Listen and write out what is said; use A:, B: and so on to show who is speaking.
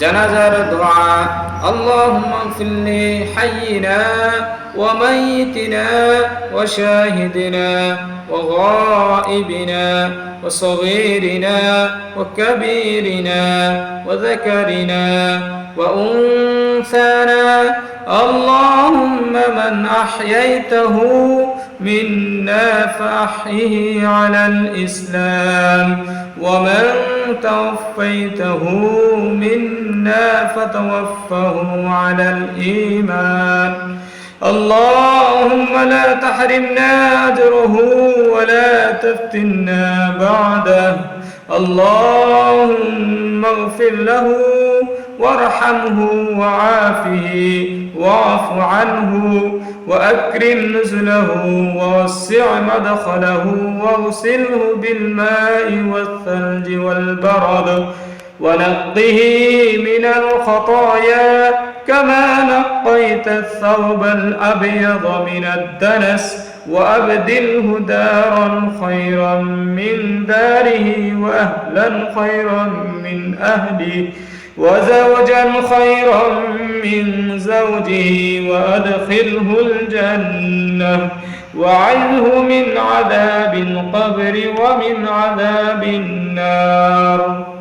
A: জানাজার দোয়া اللهم اغفر لحينا وميتنا وشاهدنا وغائبنا وصغيرنا وكبيرنا وذكرنا وأنثانا اللهم من أحييته منا فأحيه على الإسلام. ومن توفيته منا فتوفه على الإيمان. اللهم لا تحرمنا أجره ولا تفتنا بعده. اللهم اغفر له وارحمه وعافه واعف عنه وأكرم نزله ووسع مدخله واغسله بالماء والثلج والبرد. ونقه من الخطايا كما نقيت الثوب الأبيض من الدنس وأبدله دارا خيرا من داره وأهلا خيرا من أهله. وزوجا خيرا من زوجه وأدخله الجنة. وعنه من عذاب القبر ومن عذاب النار.